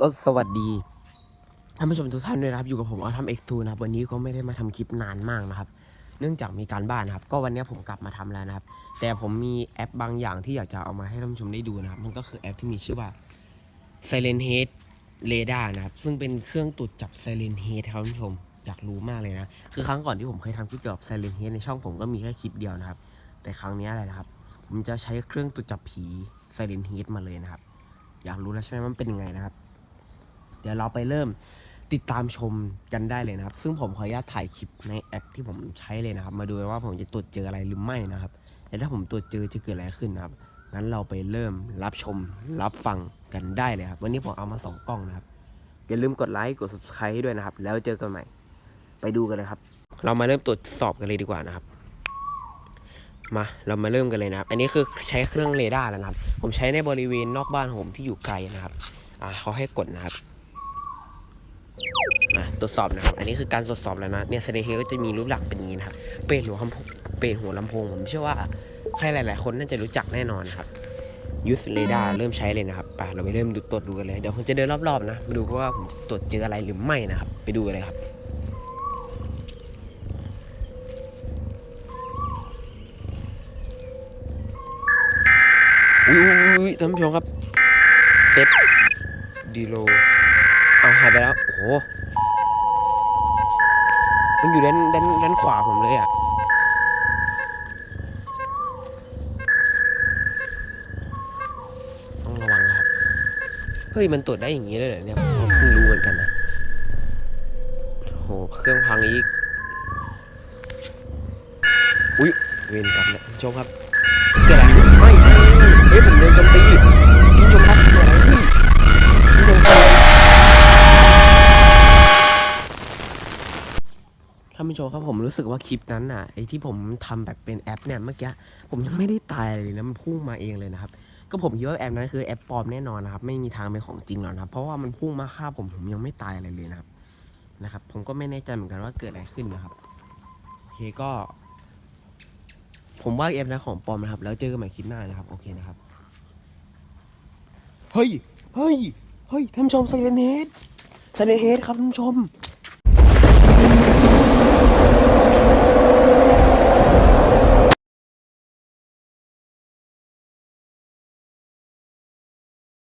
ก็สวัสดีท่านผู้ชมทุกท่านด้วยนะครับอยู่กับผมเออทำเอ็กซ์ทูนะครับวันนี้ก็ไม่ได้มาทำคลิปนานมากนะครับ เนื่องจากมีการบ้านนะครับ ก็วันนี้ผมกลับมาทำแล้วนะครับ แต่ผมมีแอปบางอย่างที่อยากจะเอามาให้ท่านผู้ชมได้ดูนะครับ มันก็คือแอปที่มีชื่อว่า Silent Head Radar นะครับ ซึ่งเป็นเครื่องตรวจจับ Silent Head ครับท่านผู้ชมอยากรู้มากเลยนะ คือครั้งก่อนที่ผมเคยทำคลิปเกี่ยวกับ Silent Head ในช่องผมก็มีแค่คลิปเดียวนะครับ แต่ครั้งนี้อะไรนะครับ ผมจะใช้เครื่องตรวจจับผี Silent Head มาเลยนะครับ อยากรู้แล้วใช่ไหมมันเป็นยังไงนะครับ เดี๋ยวเราไปเริ่มติดตามชมกันได้เลยนะครับ ซึ่งผมขออนุญาตถ่ายคลิปในแอปที่ผมใช้เลยนะครับ มาดูว่าผมจะตรวจเจออะไรหรือไม่นะครับและถ้าผมตรวจเจอจะเกิดอะไรขึ้นนะครับงั้นเราไปเริ่มรับชมรับฟังกันได้เลยครับ วันนี้ผมเอามาสองกล้องนะครับอย่าลืมกดไลค์กด subscribe ให้ด้วยนะครับ แล้วเจอกันใหม่ ไปดูกันเลยครับ เรามาเริ่มตรวจสอบกันเลยดีกว่านะครับ มาเรามาเริ่มกันเลยนะครับ อันนี้คือใช้เครื่องเรดาร์แล้วนะครับ ผมใช้ในบริเวณนอกบ้านของผมที่อยู่ไกลนะครับอ่าเขาให้กดนะครับ ตรวจสอบนะครับ อันนี้คือการตรวจสอบแล้วนะ เนี่ยเซเลเฮก็จะมีรูปหลักเป็นนี้นะครับเป็นหัวลำโพงเป็นหัวลำโพงผมเชื่อว่าใครหลาย ๆ คนน่าจะรู้จักแน่นอนนครับยูสเรดาร์เริ่มใช้เลยนะครับไปเราไปเริ่มดูตรวจดูกันเลย เดี๋ยวผมจะเดินรอบ ๆ นะมาดูว่าผมตรวจเจออะไรหรือไม่นะครับ ไปดูกันเลยครับอุ้ยท่านผู้ชมครับเซตดีโลเอาหายไปแล้ว โอ้โห มันอยู่ด้านด้านด้านขวาผมเลยอะต้องระวังครับ เฮ้ย มันตรวจได้อย่างนี้เลยเหรอเนี่ยผมเพิ่งรู้เหมือนกันนะโอ้โหเครื่องพังอีก อุ้ยเวรกรรมเนี่ยคุณผู้ชมครับ เกิดอะไรไม่เฮ้ยผมโดนโจมตีานผู้ชมครับผมรู้สึกว่าคลิปนั้นน่ะไอ้ที่ผมทำแบบเป็นแอปเนี่ยเมื่อกี้ผมยังไม่ได้ตายเลยนะมันพุ่งมาเองเลยนะครับก็ผมคิดว่าแอปนั้นคือแอปปลอมแน่นอนนะครับไม่มีทางเป็นของจริงหรอกนะครับเพราะว่ามันพุ่งมาฆ่าผมผมยังไม่ตายอะไรเลยนะครับนะครับ ผมก็ไม่แน่ใจเหมือนกันว่าเกิดอะไรขึ้นนะครับโอเคก็ ผมว่าแอปนั้นของปลอมนะครับ แล้วเจอกันใหม่คลิปหน้านะครับ โอเคนะครับเฮ้ยเฮ้ยเฮ้ยท่านผู้ชมไซเลนเฮดไซเลนเฮดครับท่านผู้ชม